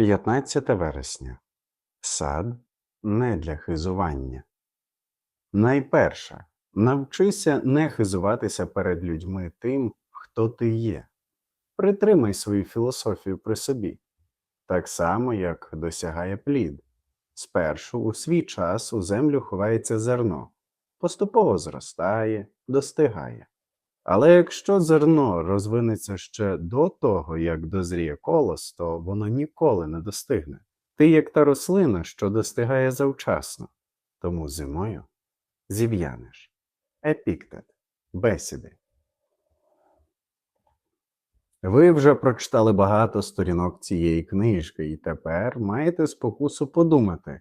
15 вересня. Сад не для хизування. Найперше, навчися не хизуватися перед людьми тим, хто ти є. Притримай свою філософію при собі, так само, як досягає плід. Спершу у свій час у землю ховається зерно, поступово зростає, достигає. Але якщо зерно розвинеться ще до того, як дозріє колос, то воно ніколи не достигне. Ти як та рослина, що достигає завчасно, тому зимою зів'янеш. Епіктет. Бесіди. Ви вже прочитали багато сторінок цієї книжки, і тепер маєте спокусу подумати.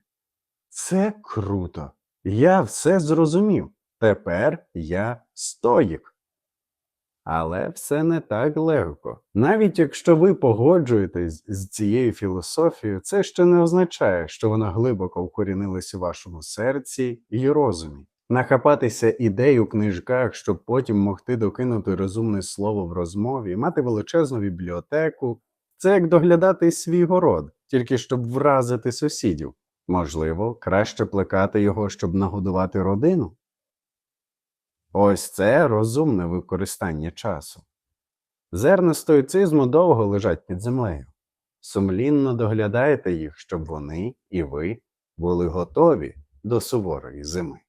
Це круто! Я все зрозумів. Тепер я стоїк. Але все не так легко. Навіть якщо ви погоджуєтесь з цією філософією, це ще не означає, що вона глибоко вкорінилась у вашому серці і розумі. Нахапатися ідей у книжках, щоб потім могти докинути розумне слово в розмові, мати величезну бібліотеку це як доглядати свій город, тільки щоб вразити сусідів. Можливо, краще плекати його, щоб нагодувати родину. Ось це розумне використання часу. Зерна стоїцизму довго лежать під землею. Сумлінно доглядайте їх, щоб вони і ви були готові до суворої зими.